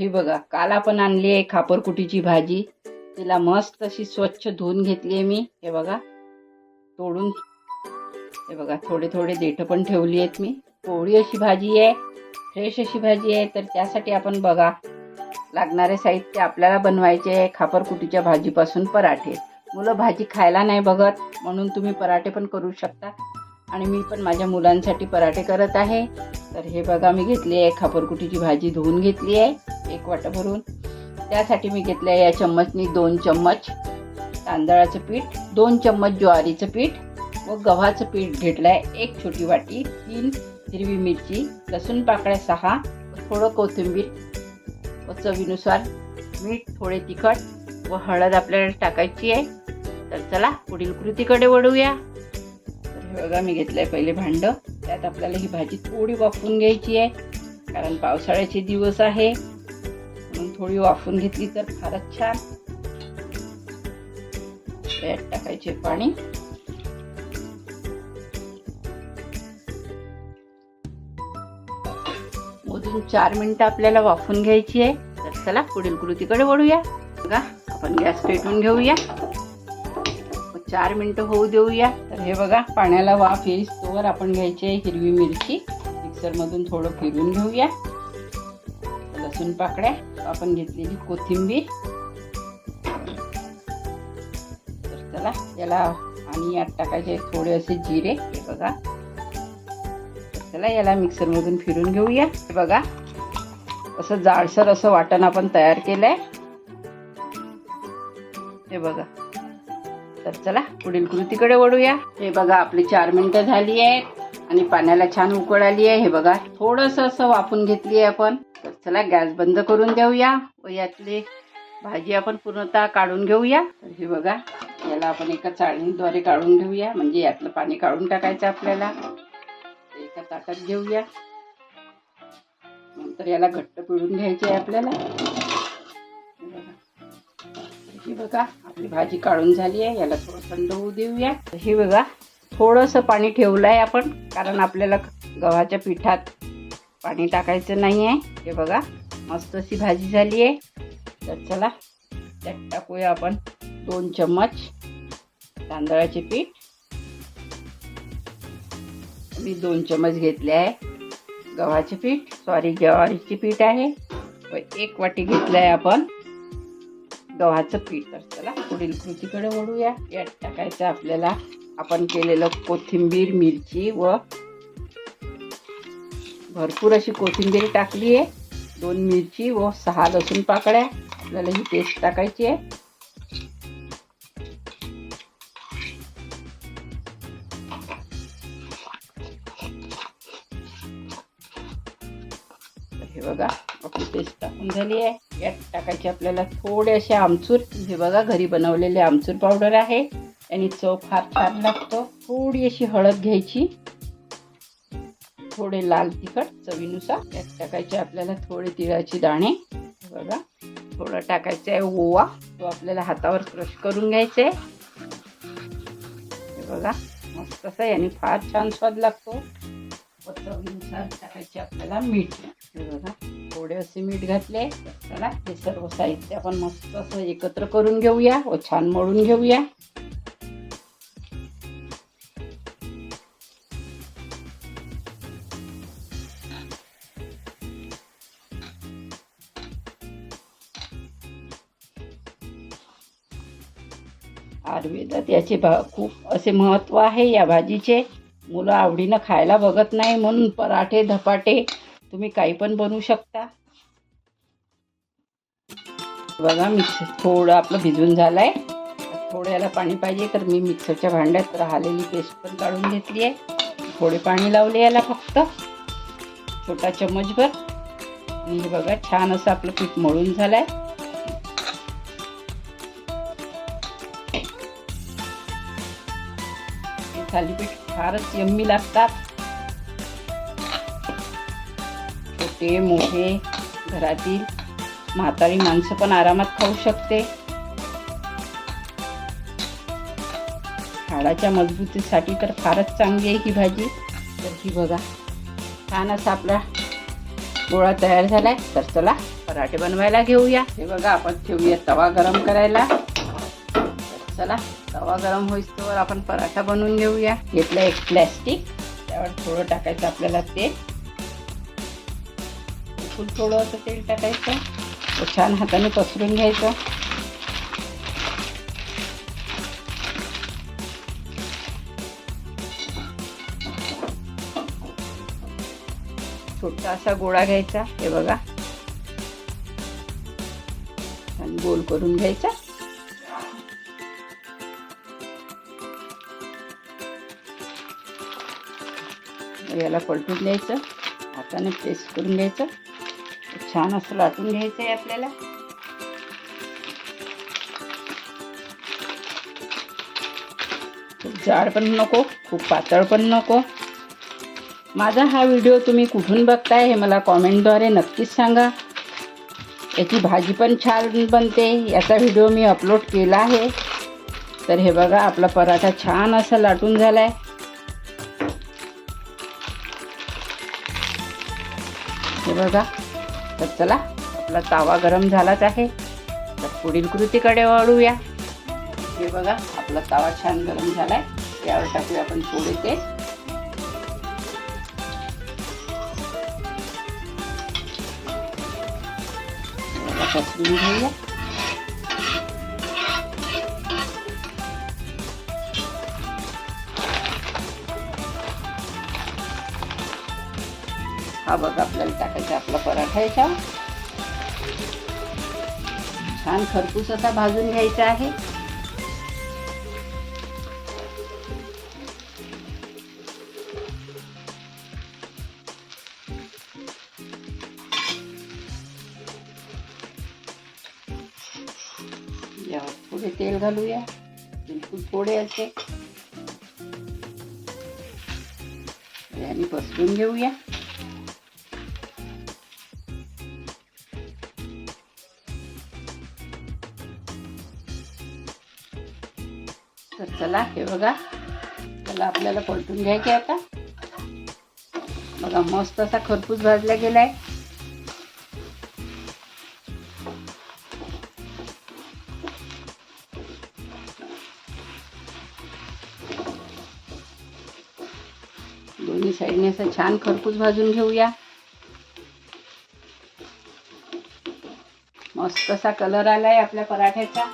ही बघा काल आपण आणली आहे खापरकुटीची भाजी. तिला मस्त अशी स्वच्छ धुवून घेतली आहे मी. हे बघा तोडून. हे बघा थोडे थोडे देठं पण ठेवली आहेत मी. पोळी अशी भाजी आहे फ्रेश अशी भाजी आहे. तर त्यासाठी आपण बघा लागणारे साहित्य आपल्याला बनवायचे आहे खापरकुटीच्या भाजीपासून पराठे. मुलं भाजी खायला नाही बघत म्हणून तुम्ही पराठे पण करू शकता. आणि मी पण माझ्या मुलांसाठी पराठे करत आहे. तर हे बघा मी घेतली आहे खापरकुटीची भाजी धुवून घेतली आहे. एक वाटं भरून. त्यासाठी मी घेतलं आहे या चम्मचनी दोन चम्मच तांदळाचं पीठ दोन चम्मच ज्वारीचं पीठ व गव्हाचं पीठ घेतलं आहे एक छोटी वाटी तीन हिरवी मिरची लसूण पाकळ्या सहा थोडं कोथिंबीर व चवीनुसार मीठ थोडे तिखट व हळद आपल्याला टाकायची आहे. तर चला पुढील कृतीकडे वळूया. तर हे बघा मी घेतलं आहे पहिले भांडं. त्यात आपल्याला ही भाजी थोडी वाफवून घ्यायची आहे कारण पावसाळ्याचे दिवस आहे. थोडी वाफून घेतली तर फारच छान. यात टाकायचे पाणी. मोजून चार मिनिटं आपल्याला वाफवून घ्यायची आहे. तर चला पुढील कृतीकडे वळूया. बघा आपण गॅस पेटवून घेऊया. मग चार मिनिटं होऊ देऊया. तर हे बघा पाण्याला वाफ येईल. तोवर आपण घ्यायची आहे हिरवी मिरची. मिक्सरमधून थोडं फिरून घेऊया. लसूण पाकड्या आपण घेतलेली कोथिंबीर. तर चला याला आणि यात टाकायचे थोडे असे जिरे हे बघा. चला याला मिक्सरमधून फिरून घेऊया. हे बघा असं जाडसर असं वाटण आपण तयार केलंय. हे बघा. तर चला पुढील कृतीकडे वळूया. हे बघा आपली चार मिनिटं झाली आहेत आणि पाण्याला छान उकळ आली आहे. हे बघा थोडंसं असं वाफून घेतली आहे आपण. चला गॅस बंद करून देऊया. व यातली भाजी आपण पूर्णतः काढून घेऊया. तर हे बघा याला आपण एका चाळणीद्वारे काढून घेऊया. म्हणजे यातलं पाणी काढून टाकायचं आपल्याला. एका ताटात घेऊया. नंतर याला घट्ट पिळून घ्यायचे आहे आपल्याला. हे बघा. ही बघा आपली भाजी काढून झाली आहे. याला थोडं थंड होऊ देऊया. हे बघा थोडंसं पाणी ठेवलं आहे आपण. कारण आपल्याला गव्हाच्या पिठात पाणी टाकायचं नाही आहे हे बघा मस्त अशी भाजी झाली आहे. तर चला त्यात टाकूया आपण दोन चम्मच तांदळाचे पीठ. मी दोन चम्मच घेतले आहे गव्हाचे पीठ. सॉरी ज्वारीचे पीठ आहे. व एक वाटी घेतलं आहे आपण गव्हाचं पीठ. तर चला पुढील कृतीकडे वळूया. यात टाकायचं आपल्याला आपण केलेलं कोथिंबीर मिरची व भरपूर अशी कोथिंबीर टाकली आहे. दोन मिरची व सहा लसूण पाकळ्या. आपल्याला ही पेस्ट टाकायची आहे. हे बघा आपली पेस्ट टाकून झाली आहे. यात टाकायचे आपल्याला थोडे असे आमचूर. हे बघा घरी बनवलेले आमचूर पावडर आहे. आणि चव फार छान लागतो. थोडी अशी हळद घ्यायची. थोडे लाल तिखट चवीनुसार. त्यात टाकायचे आपल्याला थोडे तिळाचे दाणे. बघा थोडं टाकायचं आहे ओवा. तो आपल्याला हातावर क्रश करून घ्यायचा आहे बघा मस्त असं याने फार छान स्वाद लागतो. व चवीनुसार टाकायचे आपल्याला मीठ. बघा थोडे असे मीठ घातले. चला हे सर्व साहित्य आपण मस्त असं एकत्र करून घेऊया व छान मळून घेऊया. आयुर्वेदात याचे भा खूप असे महत्त्व आहे. या भाजीचे मुलं आवडीनं खायला बघत नाही म्हणून पराठे धपाटे तुम्ही काही पण बनवू शकता. बघा मिक्स थोडं आपलं भिजून झालं आहे थोडं याला पाणी पाहिजे तर मी मिक्सरच्या भांड्यात राहिलेली पेस्ट पण काढून घेतली आहे. थोडे पाणी लावले याला फक्त. छोटा चम्मचभर. आणि हे बघा छान असं आपलं पीठ मळून झालं आहे थालीपीठ फारच यम्मी लागतात. छोटे मोठे घरातील म्हातारी माणसं पण आरामात खाऊ शकते. हाडाच्या मजबूतीसाठी तर फारच चांगली आहे ही भाजी. तर ही बघा छान असा आपला गोळा तयार झालाय. तर चला पराठे बनवायला घेऊया. हे बघा आपण ठेवूया तवा गरम करायला. चला तवा गरम होईस्तोवर आपण पराठा बनवून घेऊया. घेतलं एक प्लॅस्टिक त्यावर थोडं टाकायचं आपल्याला तेल. फुल थोडं असं तेल टाकायचं. छान हाताने पसरून घ्यायचं. छोटा असा गोळा घ्यायचा. हे बघा. आणि गोल करून घ्यायचा. याला पलटून द्यायचं हाताने पेस्ट करून घ्यायचं. छान असं लाटून घ्यायचं आहे आपल्याला. खूप जाड पण नको खूप पातळ पण नको. माझा हा व्हिडिओ तुम्ही कुठून बघताय हे मला कॉमेंटद्वारे नक्कीच सांगा. याची भाजी पण छान बनते याचा व्हिडिओ मी अपलोड केला आहे. तर हे बघा आपला पराठा छान असा लाटून झाला आहे हे बघा. तर चला आपला तावा गरम झालाच आहे. तर पुढील कृतीकडे वळूया. हे बघा आपला तावा छान गरम झालाय. त्यावर टाकूया आपण थोडे ते घेऊया हा बघा आपल्याला टाकायचा आपला पराठा याच्यावर छान खरपूस असा भाजून घ्यायचा आहे. यावर थोडे तेल घालूया. बिलकुल थोडे असे. आणि पसरून घेऊया. चला हे बघा. त्याला आपल्याला पलटून घ्यायचे आता. बघा मस्त असा खरपूस भाजला गेलाय. दोन्ही साईडने असं छान खरपूस भाजून घेऊया. मस्त असा कलर आलाय आपल्या पराठ्याचा.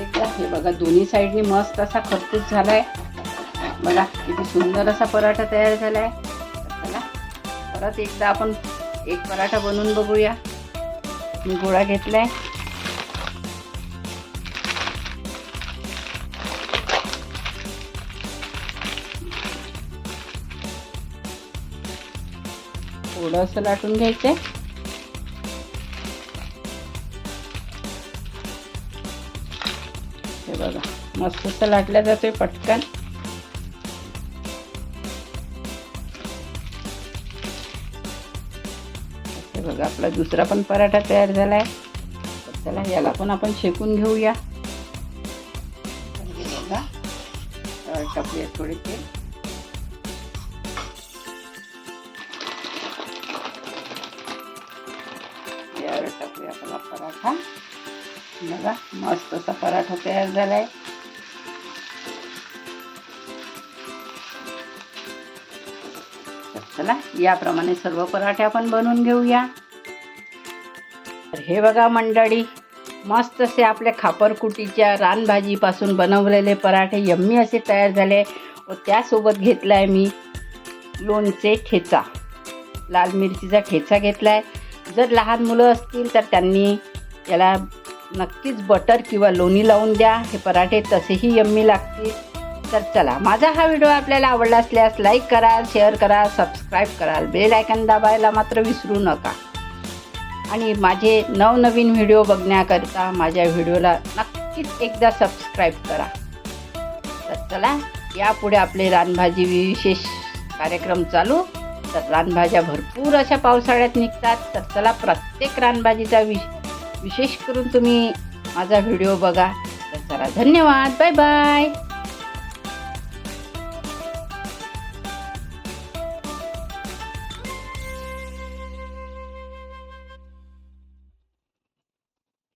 हे बघा दोन्ही साईडनी मस्त असा खरपूस झालाय. बघा किती सुंदर असा पराठा तयार झालाय. तर चला परत एकदा आपण एक पराठा बनवून बघूया. मी गोळा घेतलाय. थोडंसं लाटून घ्यायचंय. बघा. मस्त लाटल्या जातोय पटकन. बघा आपला दुसरा पण पराठा तयार झालाय. चला याला पण आपण शेकून घेऊया. बघा टाकूया थोडे तेल यावर टाकूया आपला पराठा. बघा मस्त असा पराठा तयार झालाय. आहे चला याप्रमाणे सर्व पराठे आपण बनवून घेऊया. तर हे बघा मंडळी मस्त असे आपल्या खापरकुटीच्या रानभाजीपासून बनवलेले पराठे यम्मी असे तयार झाले. व त्यासोबत घेतला आहे मी लोणचे ठेचा. लाल मिरचीचा ठेचा घेतला आहे जर लहान मुलं असतील तर त्यांनी याला नक्कीच बटर किंवा लोणी लावून द्या हे पराठे तसेही यम्मी लागतील. तर चला माझा हा व्हिडिओ आपल्याला आवडला असल्यास लाईक करा शेअर करा सबस्क्राईब कराल. बेल आयकन दाबायला मात्र विसरू नका. आणि माझे नवनवीन व्हिडिओ बघण्याकरता माझ्या व्हिडिओला नक्कीच एकदा सबस्क्राईब करा. तर चला यापुढे आपले रानभाजी विशेष कार्यक्रम चालू. तर रानभाज्या भरपूर अशा पावसाळ्यात निघतात. तर चला प्रत्येक रानभाजीचा विश विशेष करून तुम्ही माझा व्हिडिओ बघा. तर चला धन्यवाद. Bye bye.